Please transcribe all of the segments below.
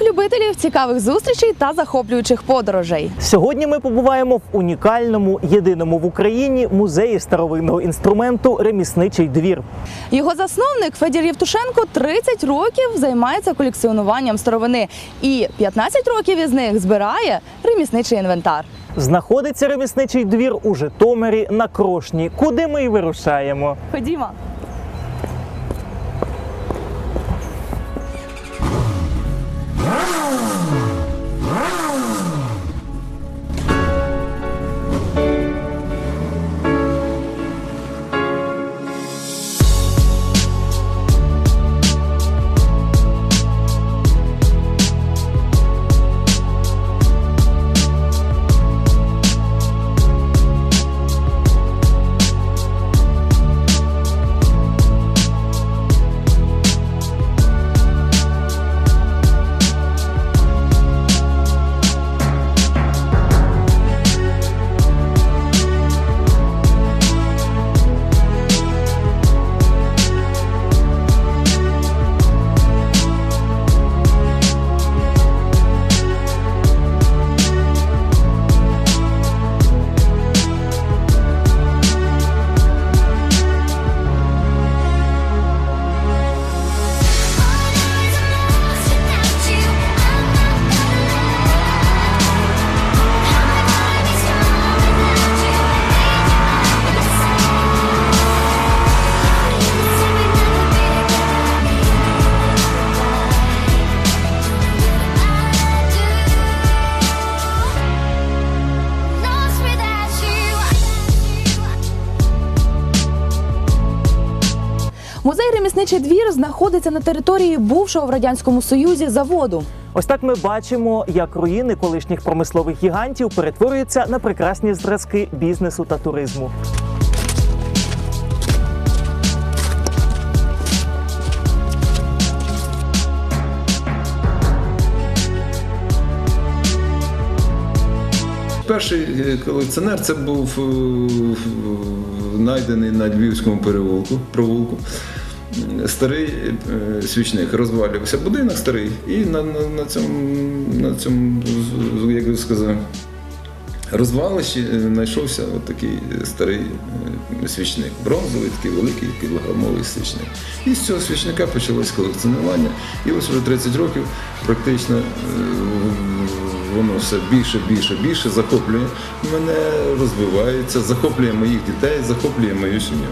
усіх любителів цікавих зустрічей та захоплюючих подорожей. Сьогодні ми побуваємо в унікальному, єдиному в Україні музеї старовинного інструменту Ремісничий двір. Його засновник Федір Євтушенко 30 років займається колекціонуванням старовини, і 15 років із них збирає ремісничий інвентар. Знаходиться ремісничий двір у Житомирі на Крошні, куди ми й вирушаємо. Ходімо. Музей ремісничий двір знаходиться на території бувшого в радянському союзі заводу. Ось так ми бачимо, як руїни колишніх промислових гігантів перетворюються на прекрасні зразки бізнесу та туризму. Перший е, колекціонер це був е, знайдений на Львівському переулку, провулку. Старий е, свічник розвалювався будинок старий, і на, на, на цьому, на цьому як би сказати, розвалищі е, знайшовся от такий старий е, свічник. Бронзовий, такий великий кілограмовий свічник. І з цього свічника почалось колекціонування. І ось вже 30 років практично воно все більше, більше, більше захоплює мене, розвивається, захоплює моїх дітей, захоплює мою сім'ю.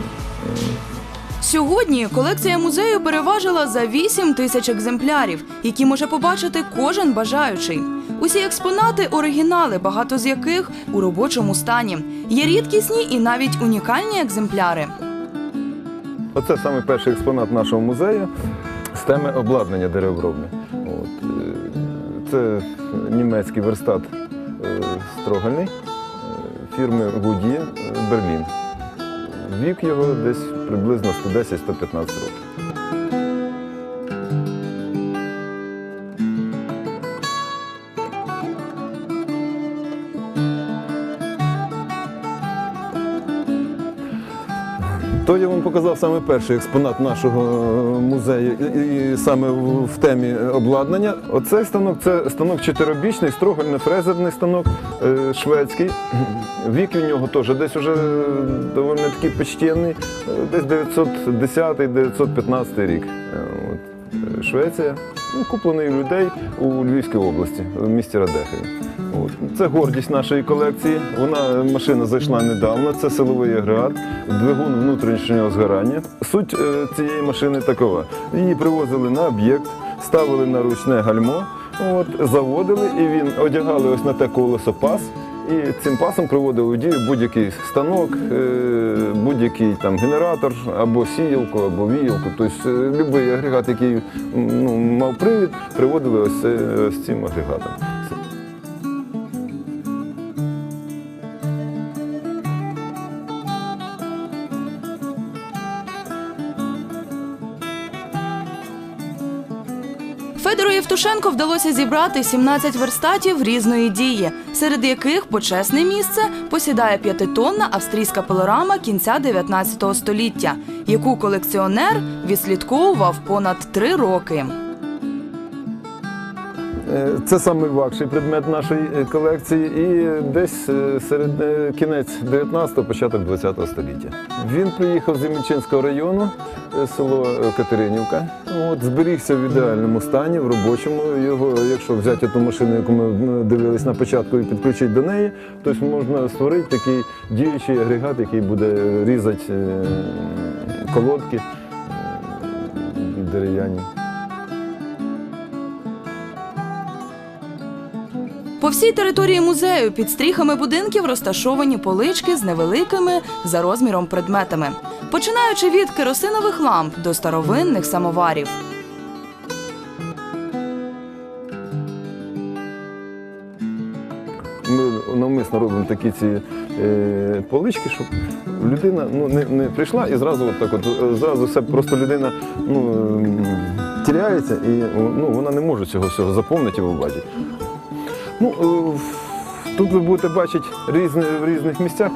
Сьогодні колекція музею переважила за 8 тисяч екземплярів, які може побачити кожен бажаючий. Усі експонати оригінали, багато з яких у робочому стані. Є рідкісні і навіть унікальні екземпляри. Оце саме перший експонат нашого музею з теми обладнання деревообробне. От. е, Це німецький верстат е, строгальний е, фірми Гуді Берлін. Вік його десь приблизно 110-115 років. Показав саме перший експонат нашого е, музею, і, саме в, темі обладнання. Оцей станок це станок чотиробічний, строгольно-фрезерний станок е, шведський. Вік у нього теж десь уже доволі такий почтенний, е, десь 910-915 рік. Е. Е, Швеція, ну, куплений у людей у Львівській області, в місті Радехові. Це гордість нашої колекції. Вона машина зайшла недавно. Це силовий агрегат, двигун внутрішнього згорання. Суть е, цієї машини такова: її привозили на об'єкт, ставили на ручне гальмо, от, заводили і він одягали ось на те колесо пас. І цим пасом приводив у дію будь-який станок, е, будь-який там генератор, або сіялку, або віялку. Тобто е, будь-який агрегат, який ну, мав привід, приводили ось, ось цим агрегатом. Євтушенко вдалося зібрати 17 верстатів різної дії, серед яких почесне місце посідає п'ятитонна австрійська пилорама кінця 19 століття, яку колекціонер відслідковував понад три роки. Е, Це самий предмет нашої е, колекції, і десь е, серед кінець 19-го, початок 20-го століття. Він приїхав з Ємільчинського району, село Катеринівка. От, зберігся в ідеальному стані, в робочому. Його, якщо взяти ту машину, яку ми м, дивились на початку, і підключити до неї, то можна створити такий діючий агрегат, який буде різати колодки дерев'яні. По всій території музею під стріхами будинків розташовані полички з невеликими за розміром предметами, починаючи від керосинових ламп до старовинних самоварів. Ми навмисно робимо такі ці е, полички, щоб людина ну, не, не прийшла і зразу от так от, е, зразу все просто людина ну, ем, тіряється і ну, вона не може цього всього заповнити і побачити. Ну, е, Тут ви будете бачити різні, в різних місцях,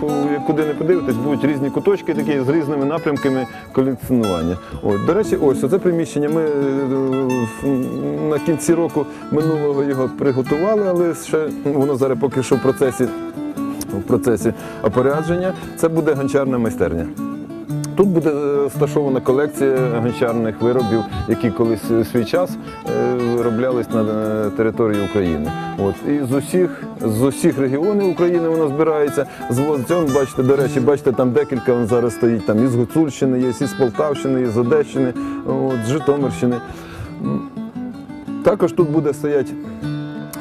куди не подивитесь, будуть різні куточки такі з різними напрямками колекціонування. От, до речі, ось це приміщення. Ми е, на кінці року минулого його приготували, але ще воно зараз поки що в процесі, в процесі опорядження. Це буде гончарна майстерня. Тут буде е, розташована колекція гончарних виробів, які колись у свій час е, вироблялись на е, території України. От. І з усіх, з усіх регіонів України вона збирається. Звозиться, он, бачите, до речі, бачите, там декілька он зараз стоїть. Там із Гуцульщини, є, із Полтавщини, із Одещини, от, з Житомирщини. Також тут буде стояти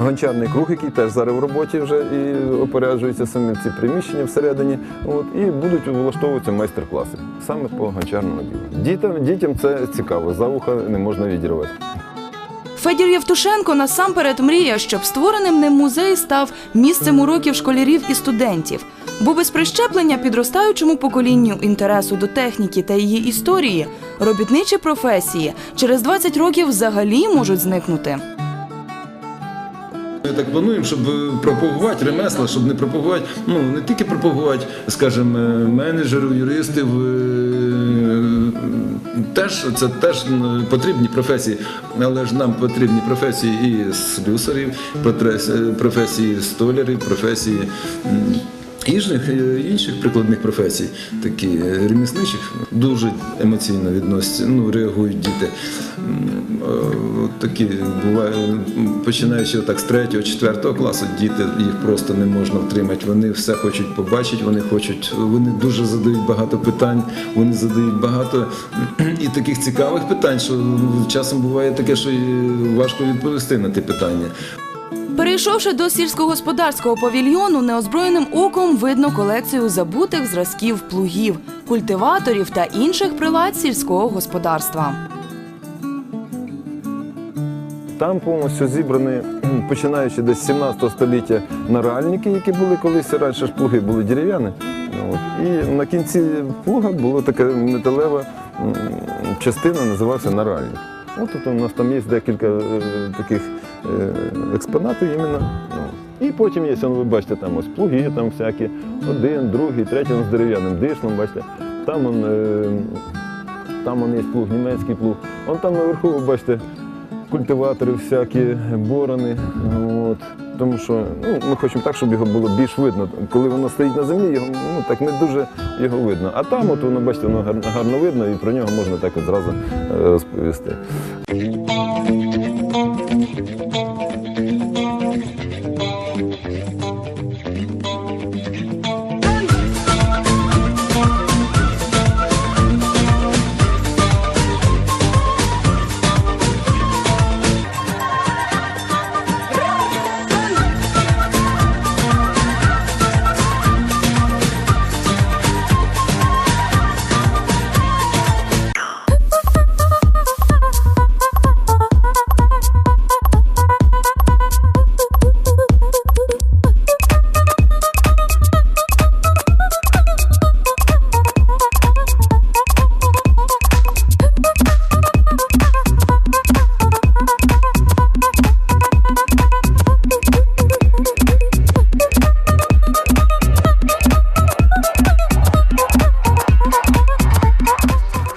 гончарний круг, який теж зараз в роботі вже і опоряджуються самі ці приміщення всередині. От, і будуть влаштовуватися майстер-класи саме по гончарному ділу. Дітям, дітям це цікаво, за вуха не можна відірвати. Федір Євтушенко насамперед мріє, щоб створеним ним музей став місцем уроків школярів і студентів. Бо без прищеплення підростаючому поколінню інтересу до техніки та її історії робітничі професії через 20 років взагалі можуть зникнути. Ми так плануємо, щоб пропагувати ремесла, щоб не пропагувати, ну не тільки пропагувати, скажімо, менеджерів, юристів. е, Теж це теж потрібні професії, але ж нам потрібні професії і слюсарів, професії столярів, професії інших, е, інших прикладних професій, такі е, ремісничих, дуже емоційно відносяться, ну, реагують діти. Е, такі буває, починаючи отак з 3-4 класу, діти їх просто не можна втримати. Вони все хочуть побачити, вони хочуть, вони дуже задають багато питань, вони задають багато і таких цікавих питань, що часом буває таке, що важко відповісти на ті питання. Перейшовши до сільськогосподарського павільйону, неозброєним оком видно колекцію забутих зразків плугів, культиваторів та інших прилад сільського господарства. Там повністю зібрані, починаючи десь з 17 століття, наральники, які були колись раніше ж плуги були дерев'яні. І на кінці плуга була така металева частина, називався наральник. От у нас там є декілька е, таких е, експонатів іменно. Ну. І потім є, ви бачите, там ось плуги, там всякі, один, другий, третій з дерев'яним дишном, бачите. Там он, е, там он є плуг, німецький плуг. Он там наверху, ви бачите, культиватори всякі, борони. От. Тому що ну, ми хочемо так, щоб його було більш видно. Коли воно стоїть на землі, його ну, так не дуже його видно. А там, от воно, бачите, воно гарно, гарно видно, і про нього можна так от зразу Música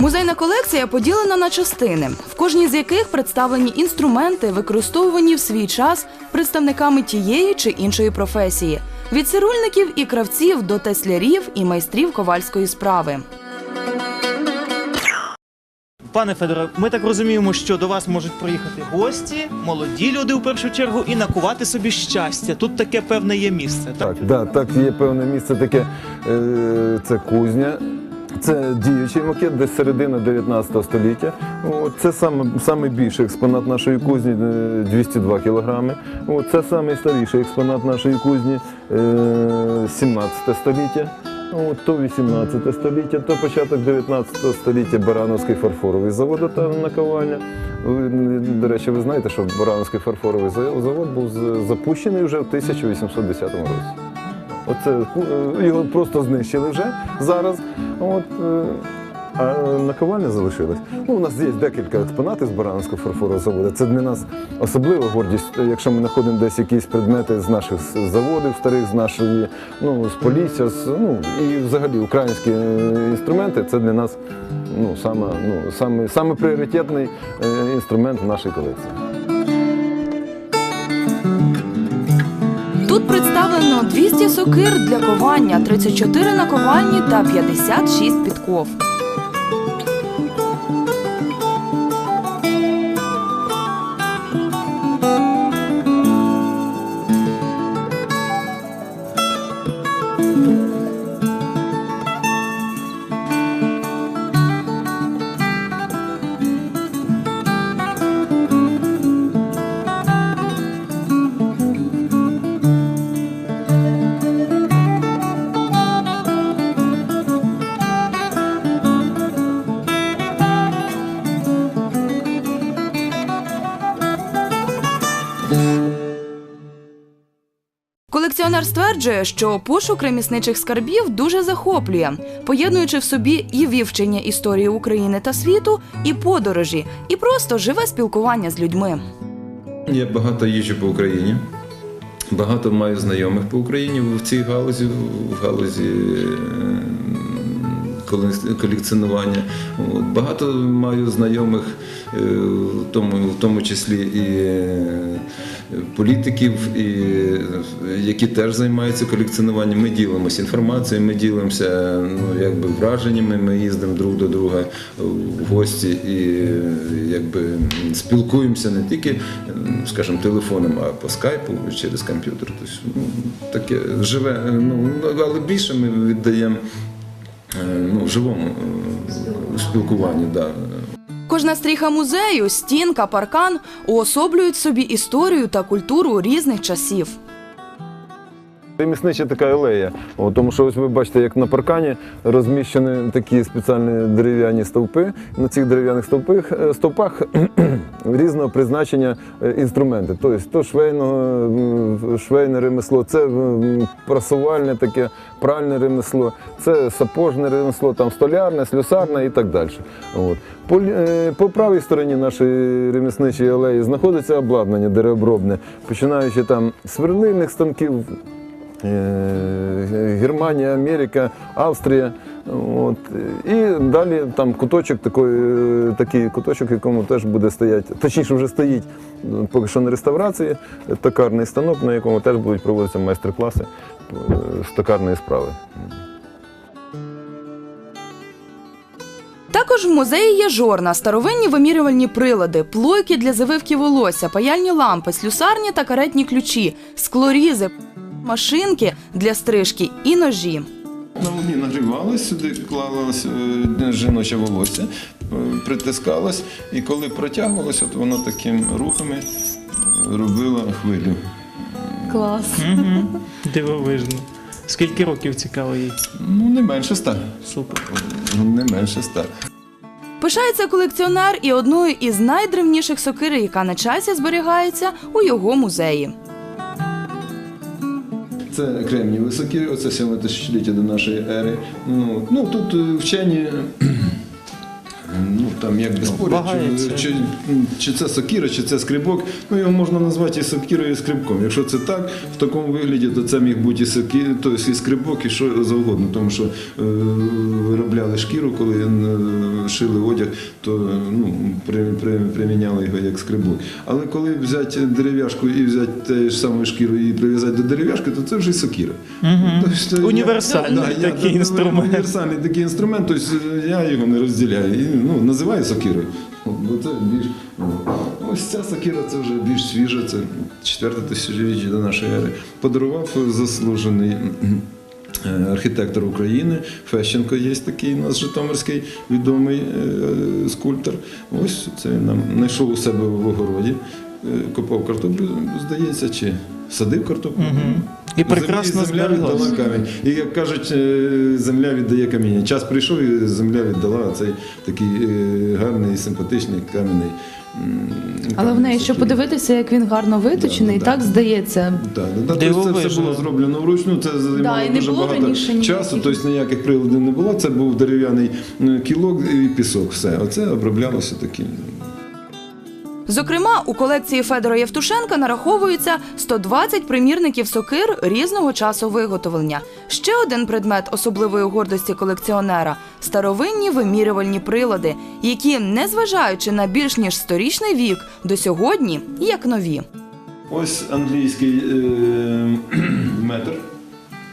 розповісти. Колекція поділена на частини, в кожній з яких представлені інструменти, використовувані в свій час представниками тієї чи іншої професії, від цирульників і кравців до теслярів і майстрів ковальської справи. Пане Федоре, ми так розуміємо, що до вас можуть приїхати гості, молоді люди в першу чергу, і накувати собі щастя. Тут таке певне є місце. Так, Так, да, так є певне місце таке, е, це кузня. Це діючий макет, десь середина 19 століття. От, це саме, більший експонат нашої кузні е, 202 кілограми. От, це найстаріший експонат нашої кузні е, 17 століття. От, то 18 століття, то початок 19 століття Барановський фарфоровий завод та наковальня. Ви, До речі, ви знаєте, що Барановський фарфоровий завод був запущений вже в 1810 році. Оце е, його просто знищили вже зараз. От, е, а наковальня залишилась. Ну, у нас є декілька експонатів з Барановського фарфорового заводу. Це для нас особлива гордість, якщо ми знаходимо десь якісь предмети з наших заводів старих, з нашої, ну, з Полісся, з, ну, і взагалі українські е, інструменти це для нас ну, саме, ну, саме, саме пріоритетний е, інструмент в нашій колекції. Представлено 200 сокир для ковання, 34 наковальні та 56 підков. Колекціонер стверджує, що пошук ремісничих скарбів дуже захоплює, поєднуючи в собі і вивчення історії України та світу, і подорожі, і просто живе спілкування з людьми. Я багато їжджу по Україні. Багато маю знайомих по Україні в цій галузі, в галузі е, колекціонування. От, багато маю знайомих, е, в тому, в тому числі і е, політиків, і, е, які теж займаються колекціонуванням. Ми ділимося інформацією, ми ділимося ну, якби, враженнями, ми їздимо друг до друга в гості і якби, спілкуємося не тільки, скажімо, телефоном, а по скайпу через комп'ютер. Тобто, ну, таке живе, ну, але більше ми віддаємо ну, живому спілкуванні. Да. Кожна стріха музею, стінка, паркан уособлюють собі історію та культуру різних часів. Реміснича така алея, О, тому що ось ви бачите, як на паркані розміщені такі спеціальні дерев'яні стовпи. На цих дерев'яних стовпах, е, стовпах різного призначення е, інструменти. Тобто то швейного, швейне ремесло, це прасувальне таке, пральне ремесло, це сапожне ремесло, там столярне, слюсарне і так далі. От. По, е, по правій стороні нашої ремісничої алеї знаходиться обладнання деревообробне, починаючи там з сверлильних станків. Е, Германія, Америка, Австрія. От. І далі там куточок, такий, такий куточок, в якому теж буде стояти, точніше вже стоїть ну, поки що на реставрації, токарний станок, на якому теж будуть проводитися майстер-класи е, з токарної справи. Також в музеї є жорна, старовинні вимірювальні прилади, плойки для завивки волосся, паяльні лампи, слюсарні та каретні ключі, склорізи, машинки для стрижки і ножі. На вогні нагрівалось, сюди клалось е, жіноче волосся, е, притискалось, і коли протягувалось, от воно таким рухами е, робило хвилю. Клас. Угу. Дивовижно. Скільки років цікаво їй? Ну, не менше ста. Супер. Не менше ста. Пишається колекціонер і одною із найдревніших сокир, яка на часі зберігається у його музеї. Це кремні високі, оце 7 тисячоліття до нашої ери. Ну, ну тут е, вчені. Ну, там як би спорять, вагається. чи, чи, чи це сокіра, чи це скрибок. Ну його можна назвати і сокірою, і скрибком. Якщо це так, в такому вигляді, то це міг бути і сокі, тобто і скрибок, і що завгодно. Тому що е, виробляли шкіру, коли е, шили одяг, то е, ну, при, при, приміняли його як скрибок. Але коли взяти дерев'яшку і взяти те ж саме шкіру і прив'язати до дерев'яшки, то це вже і сокіра. Тобто, я- Універсальний Да, такий інструмент. Універсальний такий інструмент, тобто я його не розділяю. І, ну, називаю сокирою. Бо це більш, ну, ось ця сокира це вже більш свіжа, це четверте тисячоліття до нашої ери. Подарував заслужений е, архітектор України. Фещенко є такий у нас Житомирський відомий е, скульптор. Ось це він нам знайшов у себе в огороді, е, копав картоплю, здається, чи садив картоплю. І прекрасно земля віддала камінь. І як кажуть, е, земля віддає каміння. Час прийшов і земля віддала цей такий е, гарний, симпатичний кам'яний. Але в неї, камінь що подивитися, як він гарно виточений, Да, да, так да. здається. Так, да, тобто це все було зроблено вручну, це займало дуже багато раніше часу, тобто ніяких приладів не було. Це був дерев'яний кілок і пісок. Все. Оце оброблялося таким. Зокрема, у колекції Федора Євтушенка нараховується 120 примірників сокир різного часу виготовлення. Ще один предмет особливої гордості колекціонера старовинні вимірювальні прилади, які, незважаючи на більш ніж сторічний вік, до сьогодні як нові. Ось англійський е, метр.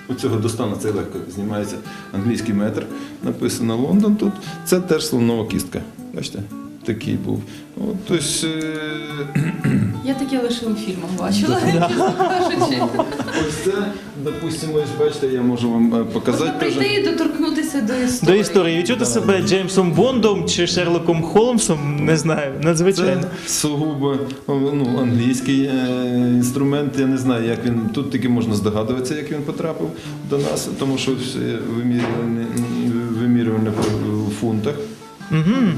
У цього достану це легко знімається. Англійський метр. Написано Лондон тут. Це теж слонова кістка. Бачите? Такий був. От, тобто, е, Я таке лише у фільмах бачила. ось це, допустимо, ось бачите, я можу вам е, показати. Можна теж. прийти і доторкнутися до історії. До історії відчути себе Джеймсом Бондом чи Шерлоком Холмсом, не знаю, надзвичайно. Це сугубо ну, англійський е, інструмент. Я не знаю, як він тут тільки можна здогадуватися, як він потрапив до нас, тому що все вимірюване, вимірюване в фунтах. Угу.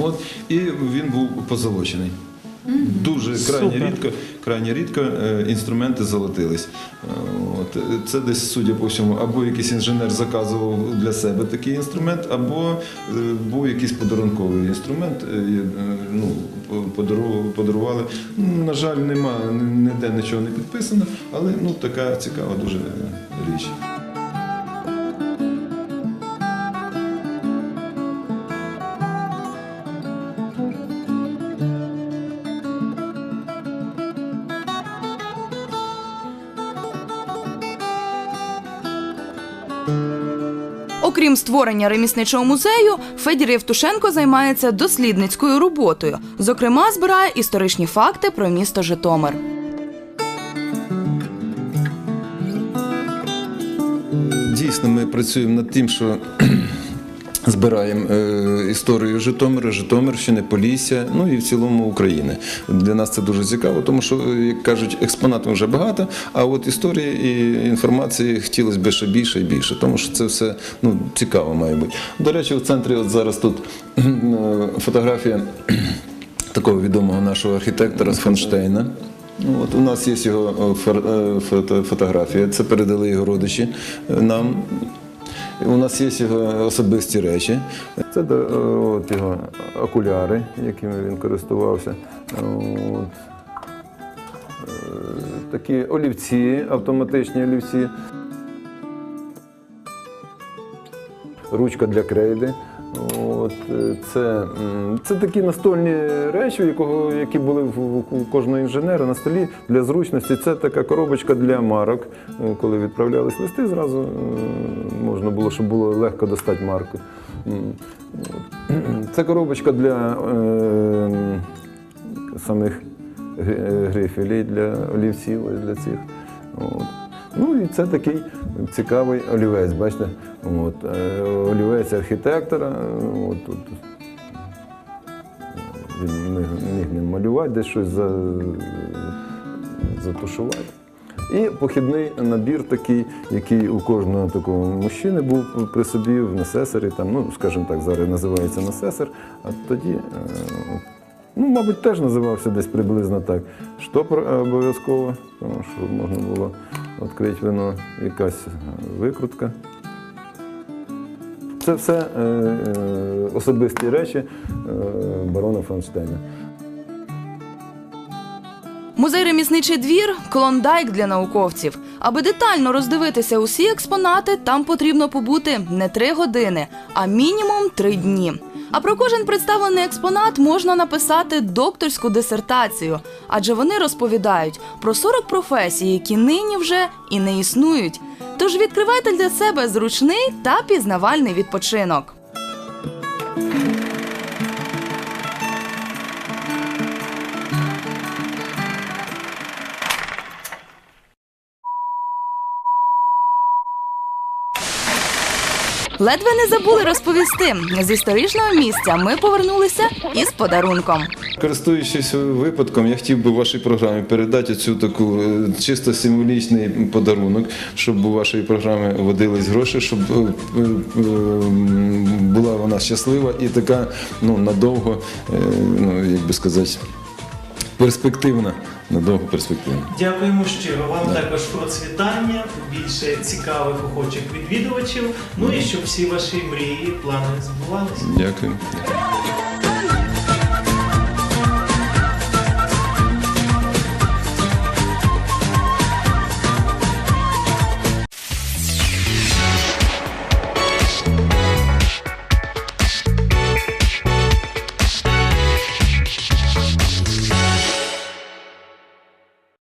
От, і він був позолочений. Дуже крайне рідко, крайне рідко е, інструменти золотились. Е, От, е, це десь, судя по всьому, або якийсь інженер заказував для себе такий інструмент, або був якийсь подарунковий інструмент, ну, подарували. Ну, На жаль, нема ніде нічого не підписано, але ну, така цікава дуже річ. Створення ремісничого музею, Федір Євтушенко займається дослідницькою роботою. Зокрема, збирає історичні факти про місто Житомир. Дійсно, ми працюємо над тим, що збираємо е, історію Житомира, Житомирщини, Полісся, ну і в цілому України. Для нас це дуже цікаво, тому що, е, як кажуть, експонатів вже багато, а от історії і інформації хотілося б ще більше і більше, тому що це все ну, цікаво має бути. До речі, в центрі от зараз тут е, фотографія такого відомого нашого архітектора з Фонштейна. Ну, От у нас є його фотографія. Це передали його родичі нам. У нас є особисті речі. Це е, от його окуляри, якими він користувався. От. Е, Такі олівці, автоматичні олівці. Ручка для крейди. От, е, це, це такі настольні речі, якого, які були у кожного інженера на столі для зручності. Це така коробочка для марок. Е, Коли відправлялись листи, зразу е, можна було, щоб було легко достати марку. Це коробочка для е, самих гри- грифелей, для олівців, для цих. От. Ну і це такий цікавий олівець, бачите? От, е, олівець архітектора. От, тут він міг, ним малювати, десь щось за, затушувати. І похідний набір такий, який у кожного такого мужчини був при собі в несесері, там, ну, скажімо так, зараз називається несесер, а тоді, е, ну, мабуть, теж називався десь приблизно так. Штопор обов'язково, тому що можна було відкрити вино, якась викрутка. це все е, е, особисті речі е, барона Фронштейна. Музей ремісничий двір клондайк для науковців. Аби детально роздивитися усі експонати, там потрібно побути не три години, а мінімум три дні. А про кожен представлений експонат можна написати докторську дисертацію, адже вони розповідають про 40 професій, які нині вже і не існують. Тож відкривайте для себе зручний та пізнавальний відпочинок. Ледве не забули розповісти. З історичного місця ми повернулися із подарунком. Користуючись випадком, я хотів би вашій програмі передати цю таку е, чисто символічний подарунок, щоб у вашій програмі водились гроші, щоб е, е, була вона щаслива і така ну, надовго, ну, як би сказати, перспективна. Надовго перспективу. Дякуємо щиро. Вам також процвітання, більше цікавих охочих відвідувачів. Ну і щоб всі ваші мрії, плани збувалися. Дякую.